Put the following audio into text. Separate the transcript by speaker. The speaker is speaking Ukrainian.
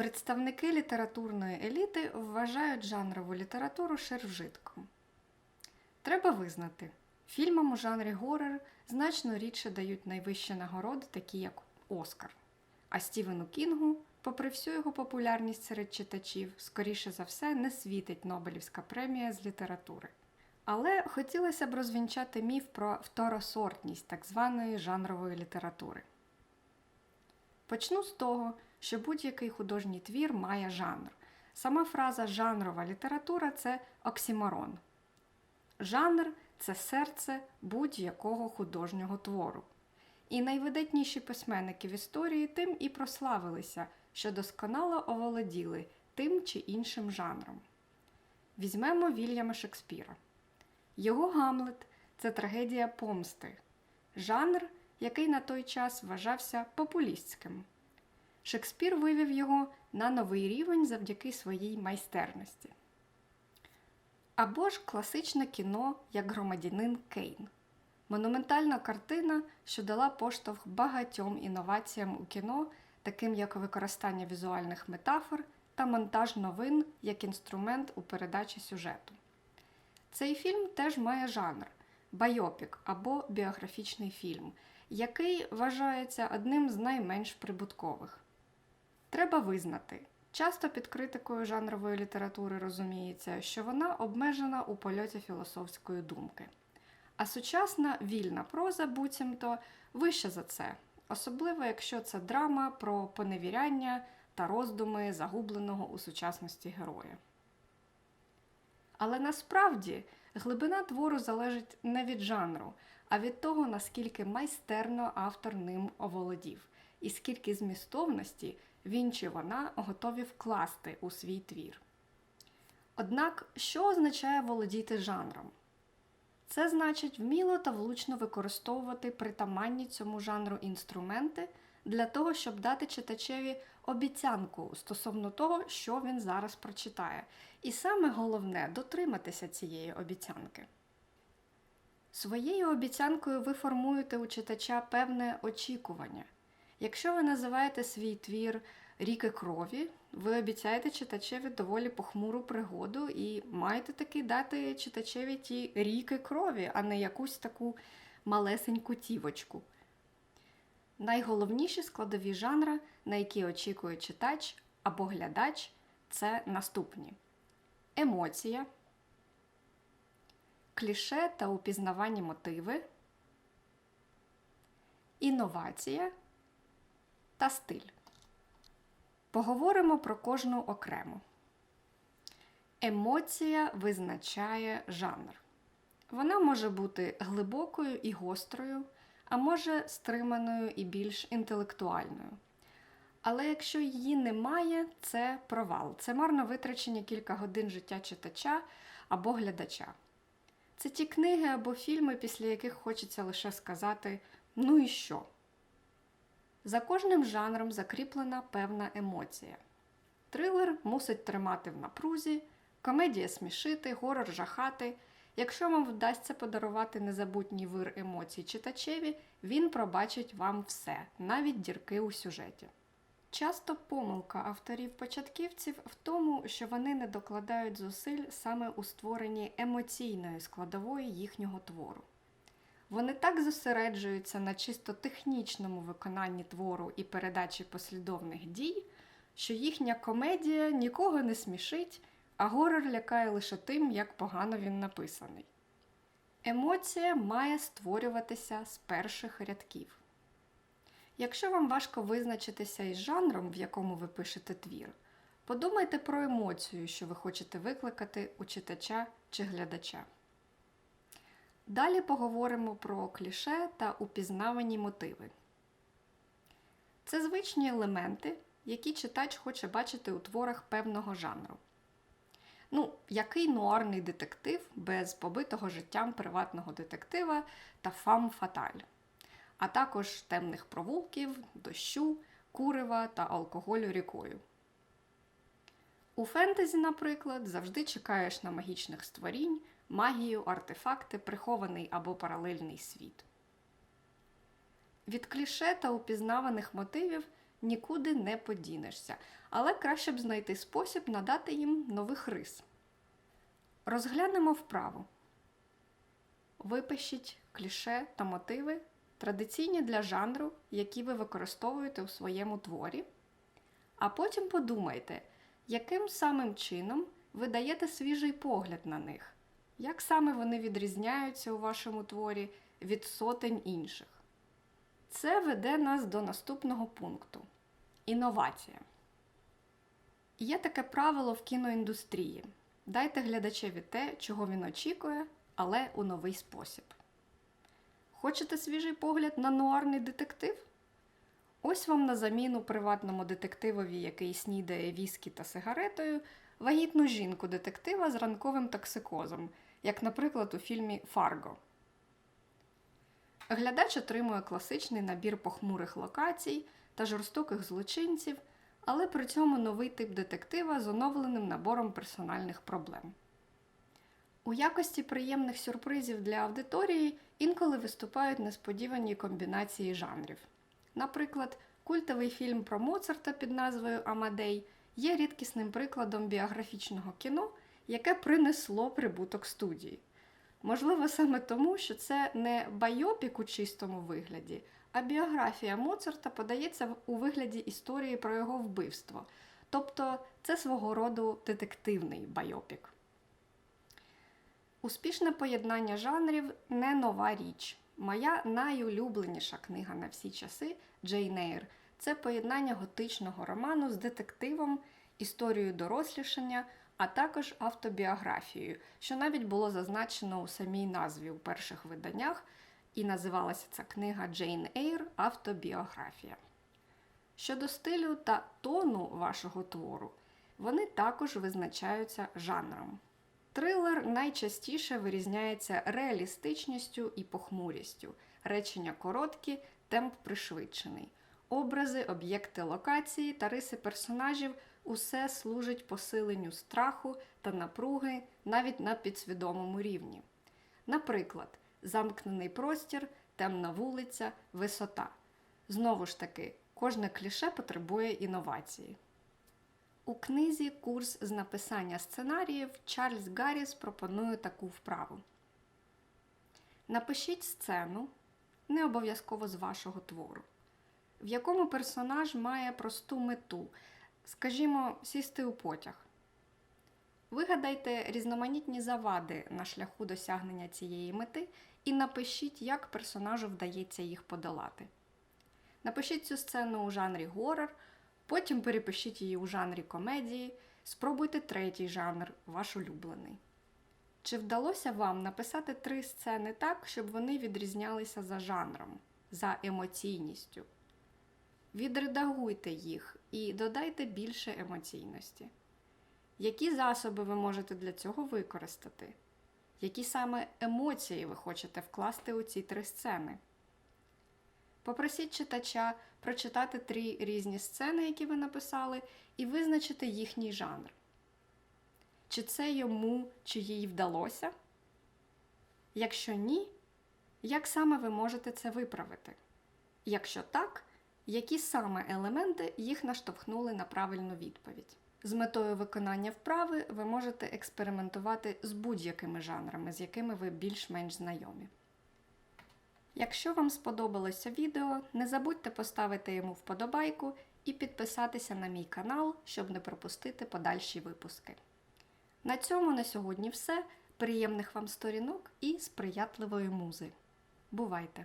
Speaker 1: Представники літературної еліти вважають жанрову літературу ширвжитком. Треба визнати, фільмам у жанрі горор значно рідше дають найвищі нагороди, такі як Оскар. А Стівену Кінгу, попри всю його популярність серед читачів, скоріше за все, не світить Нобелівська премія з літератури. Але хотілося б розвінчати міф про второсортність так званої жанрової літератури. Почну з того, що будь-який художній твір має жанр. Сама фраза жанрова література це оксіморон. Жанр це серце будь-якого художнього твору. І найвидатніші письменники в історії тим і прославилися, що досконало оволоділи тим чи іншим жанром. Візьмемо Вільяма Шекспіра. Його Гамлет це трагедія помсти, жанр, який на той час вважався популістським. Шекспір вивів його на новий рівень завдяки своїй майстерності. Або ж класичне кіно як громадянин Кейн. Монументальна картина, що дала поштовх багатьом інноваціям у кіно, таким як використання візуальних метафор та монтаж новин як інструмент у передачі сюжету. Цей фільм теж має жанр байопік або біографічний фільм, який вважається одним з найменш прибуткових. Треба визнати, часто під критикою жанрової літератури розуміється, що вона обмежена у польоті філософської думки. А сучасна вільна проза буцімто вища за це, особливо якщо це драма про поневіряння та роздуми загубленого у сучасності героя. Але насправді глибина твору залежить не від жанру, а від того, наскільки майстерно автор ним оволодів, і скільки змістовності він чи вона готові вкласти у свій твір. Однак, що означає володіти жанром? Це значить вміло та влучно використовувати притаманні цьому жанру інструменти для того, щоб дати читачеві обіцянку стосовно того, що він зараз прочитає. І саме головне дотриматися цієї обіцянки. Своєю обіцянкою ви формуєте у читача певне очікування. Якщо ви називаєте свій твір Ріки крові, ви обіцяєте читачеві доволі похмуру пригоду і маєте таки дати читачеві ті ріки крові, а не якусь таку малесеньку тівочку. Найголовніші складові жанра, на які очікує читач або глядач, це наступні: емоція, кліше та упізнавані мотиви, інновація та стиль. Поговоримо про кожну окремо. Емоція визначає жанр. Вона може бути глибокою і гострою, а може стриманою і більш інтелектуальною. Але якщо її немає, це провал. Це марно витрачені кілька годин життя читача або глядача. Це ті книги або фільми, після яких хочеться лише сказати ну і що. За кожним жанром закріплена певна емоція. Трилер мусить тримати в напрузі, комедія смішити, горор жахати. Якщо вам вдасться подарувати незабутній вир емоцій читачеві, він пробачить вам все, навіть дірки у сюжеті. Часто помилка авторів-початківців в тому, що вони не докладають зусиль саме у створенні емоційної складової їхнього твору. Вони так зосереджуються на чисто технічному виконанні твору і передачі послідовних дій, що їхня комедія нікого не смішить, а горор лякає лише тим, як погано він написаний. Емоція має створюватися з перших рядків. Якщо вам важко визначитися із жанром, в якому ви пишете твір, подумайте про емоцію, що ви хочете викликати у читача чи глядача. Далі поговоримо про кліше та упізнавані мотиви. Це звичні елементи, які читач хоче бачити у творах певного жанру. Ну, який нуарний детектив без побитого життям приватного детектива та фам фаталь, а також темних провулків, дощу, курива та алкоголю рікою. У фентезі, наприклад, завжди чекаєш на магічних створінь, магію, артефакти, прихований або паралельний світ. Від кліше та упізнаваних мотивів нікуди не подінешся, але краще б знайти спосіб надати їм нових рис. Розглянемо вправу. Випишіть кліше та мотиви, традиційні для жанру, які ви використовуєте у своєму творі. А потім подумайте, яким самим чином ви даєте свіжий погляд на них, як саме вони відрізняються у вашому творі від сотень інших. Це веде нас до наступного пункту інновація. Є таке правило в кіноіндустрії: дайте глядачеві те, чого він очікує, але у новий спосіб. Хочете свіжий погляд на нуарний детектив? Ось вам на заміну приватному детективові, який снідає віскі та сигаретою, вагітну жінку детектива з ранковим токсикозом, як, наприклад, у фільмі Фарго. Глядач отримує класичний набір похмурих локацій та жорстоких злочинців, але при цьому новий тип детектива з оновленим набором персональних проблем. У якості приємних сюрпризів для аудиторії інколи виступають несподівані комбінації жанрів. Наприклад, культовий фільм про Моцарта під назвою Амадей є рідкісним прикладом біографічного кіно, яке принесло прибуток студії. Можливо, саме тому, що це не байопік у чистому вигляді, а біографія Моцарта подається у вигляді історії про його вбивство. Тобто це свого роду детективний байопік. Успішне поєднання жанрів не нова річ. Моя найулюбленіша книга на всі часи Джейн Ейр це поєднання готичного роману з детективом, історією дорослішання, а також автобіографією, що навіть було зазначено у самій назві у перших виданнях, і називалася ця книга Джейн Ейр Автобіографія. Щодо стилю та тону вашого твору, вони також визначаються жанром. Трилер найчастіше вирізняється реалістичністю і похмурістю, речення короткі, темп пришвидшений. Образи, об'єкти локації та риси персонажів усе служить посиленню страху та напруги навіть на підсвідомому рівні. Наприклад, замкнений простір, темна вулиця, висота. Знову ж таки, кожне кліше потребує інновації. У книзі Курс з написання сценаріїв Чарльз Гарріс пропонує таку вправу. Напишіть сцену, не обов'язково з вашого твору, в якому персонаж має просту мету, скажімо, сісти у потяг. Вигадайте різноманітні завади на шляху досягнення цієї мети і напишіть, як персонажу вдається їх подолати. Напишіть цю сцену у жанрі горор, потім перепишіть її у жанрі комедії, спробуйте третій жанр, ваш улюблений. Чи вдалося вам написати три сцени так, щоб вони відрізнялися за жанром, за емоційністю? Відредагуйте їх і додайте більше емоційності. Які засоби ви можете для цього використати? Які саме емоції ви хочете вкласти у ці три сцени? Попросіть читача прочитати три різні сцени, які ви написали, і визначити їхній жанр. Чи це йому чи їй вдалося? Якщо ні, як саме ви можете це виправити? Якщо так, які саме елементи їх наштовхнули на правильну відповідь? З метою виконання вправи ви можете експериментувати з будь-якими жанрами, з якими ви більш-менш знайомі. Якщо вам сподобалося відео, не забудьте поставити йому вподобайку і підписатися на мій канал, щоб не пропустити подальші випуски. На цьому на сьогодні все. Приємних вам сторінок і сприятливої музи. Бувайте!